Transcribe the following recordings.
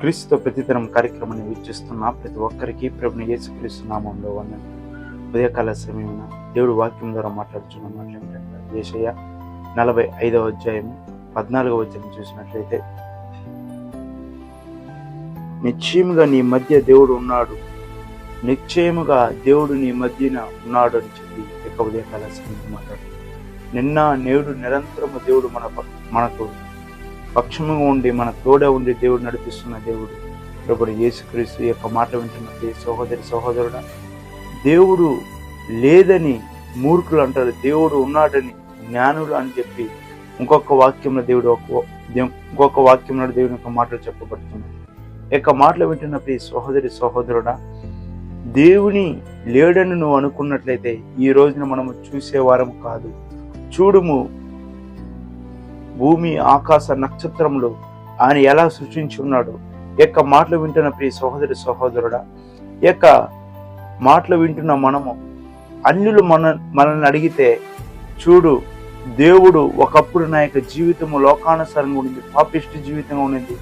క్రీస్తు ప్రతిదినం కార్యక్రమాన్ని వీక్షిస్తున్న ప్రతి ఒక్కరికి ప్రభుని యేసుక్రీస్తు నామంలో వందన. ఉదయకాల సమయమున దేవుడు వాక్యం ద్వారా మాట్లాడుచున్న మాటలు దేశయ్య ఏషయ నలభై ఐదవ అధ్యాయం పద్నాలుగవ వచనం చూసినట్లయితే నిశ్చయముగా నీ మధ్య దేవుడు ఉన్నాడు. నిశ్చయముగా దేవుడు నీ మధ్యన ఉన్నాడు అని చెప్పి ఇక ఉదయకాల సమయం మాట్లాడు నిన్న నేడు నిరంతరము దేవుడు మన మనకు పక్షముగా ఉండి మన తోడ ఉండి దేవుడు నడిపిస్తున్న దేవుడు ప్రభుడు యేసుక్రీస్తు యొక్క మాట వింటున్న సహోదరి సహోదరుడా దేవుడు లేదని మూర్ఖులు అంటారు దేవుడు ఉన్నాడని జ్ఞానుడు అని చెప్పి ఇంకొక వాక్యంలో దేవుడు ఒక ఇంకొక వాక్యంలో దేవుని యొక్క మాటలు చెప్పబడుతున్నాయి. యొక్క మాటలు వింటున్న ప్రియ సహోదరి సహోదరుడా దేవుని లేడని నువ్వు అనుకున్నట్లయితే ఈ రోజున మనము చూసేవారం కాదు. చూడుము భూమి ఆకాశ నక్షత్రములు ఆయన ఎలా సృష్టించి ఉన్నాడు? యొక్క మాటలు వింటున్న ప్రియ సహోదరి సహోదరుడా యొక్క మాటలు వింటున్న మనము అన్యులు మన మనల్ని అడిగితే చూడు దేవుడు ఒకప్పుడు నా యొక్క జీవితము లోకానుసారంగా ఉండింది పాపిష్టి జీవితంగా ఉండింది.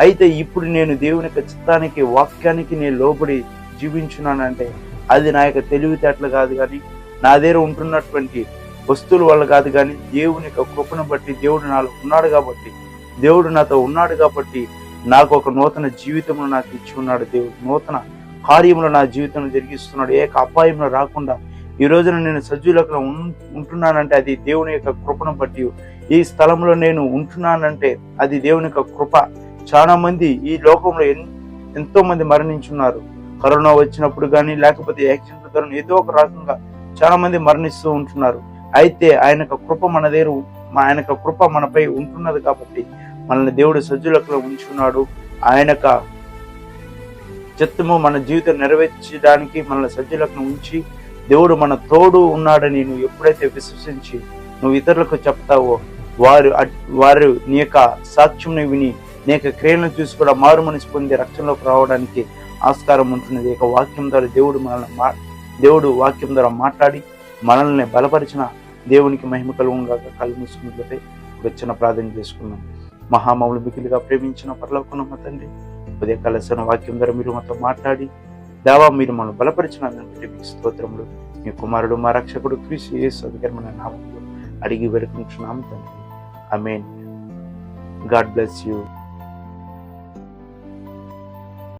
అయితే ఇప్పుడు నేను దేవుని యొక్క చిత్తానికి వాక్యానికి నేను లోబడి జీవించున్నానంటే అది నా యొక్క తెలివితేటలు కాదు కానీ నా దగ్గర ఉంటున్నటువంటి వస్తువుల వల్ల కాదు కానీ దేవుని యొక్క కృపను బట్టి దేవుడు నాలో ఉన్నాడు కాబట్టి దేవుడు నాతో ఉన్నాడు కాబట్టి నాకు ఒక నూతన జీవితంలో నాకు ఇచ్చి ఉన్నాడు దేవుడు. నూతన కార్యంలో నా జీవితంలో జరిగిస్తున్నాడు. ఏక అపాయంలో రాకుండా ఈ రోజున నేను సజీవులకు ఉంటున్నానంటే అది దేవుని యొక్క కృపను బట్టి ఈ స్థలంలో నేను ఉంటున్నానంటే అది దేవుని యొక్క కృప. చాలా మంది ఈ లోకంలో ఎన్- ఎంతో మంది మరణించున్నారు. కరోనా వచ్చినప్పుడు కానీ లేకపోతే యాక్సిడెంట్ ద్వారా ఏదో ఒక రకంగా చాలా మంది మరణిస్తూ ఉంటున్నారు. అయితే ఆయన కృప మన దగ్గర ఉ- మా ఆయన కృప మనపై ఉంటున్నది కాబట్టి మనల్ని దేవుడు సజ్జులకు ఉంచున్నాడు. ఆయన చిత్తము మన జీవితం నెరవేర్చడానికి మనల్ని సజ్జులకు ఉంచి దేవుడు మన తోడు ఉన్నాడని నువ్వు ఎప్పుడైతే విశ్వసించి నువ్వు ఇతరులకు చెప్తావో వారు వారు నీ యొక్క సాక్ష్యం విని నీ యొక్క క్రియలను చూసి కూడా మారు మనసు పొంది రక్షణలోకి రావడానికి ఆస్కారం ఉంటుంది ఈ యొక్క వాక్యం ద్వారా దేవుడు మనల్ని మా దేవుడు వాక్యం ద్వారా మాట్లాడి మనల్ని బలపరిచిన దేవునికి మహిమ కలుగునుగాక కళ్ళు మూసుకున్నట్లయితే చిన్న ప్రార్థన చేసుకున్నాం మహామౌలి మిగిలిగా ప్రేమించిన పరలోకున్న తండ్రి ఉదయ కలసిన వాక్యం ద్వారా మీరు మాతో మాట్లాడి దేవా మీరు మనం బలపరిచిన మీకు స్తోత్రములు. మీ కుమారుడు మా రక్షకుడు క్రీస్తు యేసు అధికారమైన నామంలో అడిగి వేడుకుంటున్నాము తండ్రి. Amen God bless you.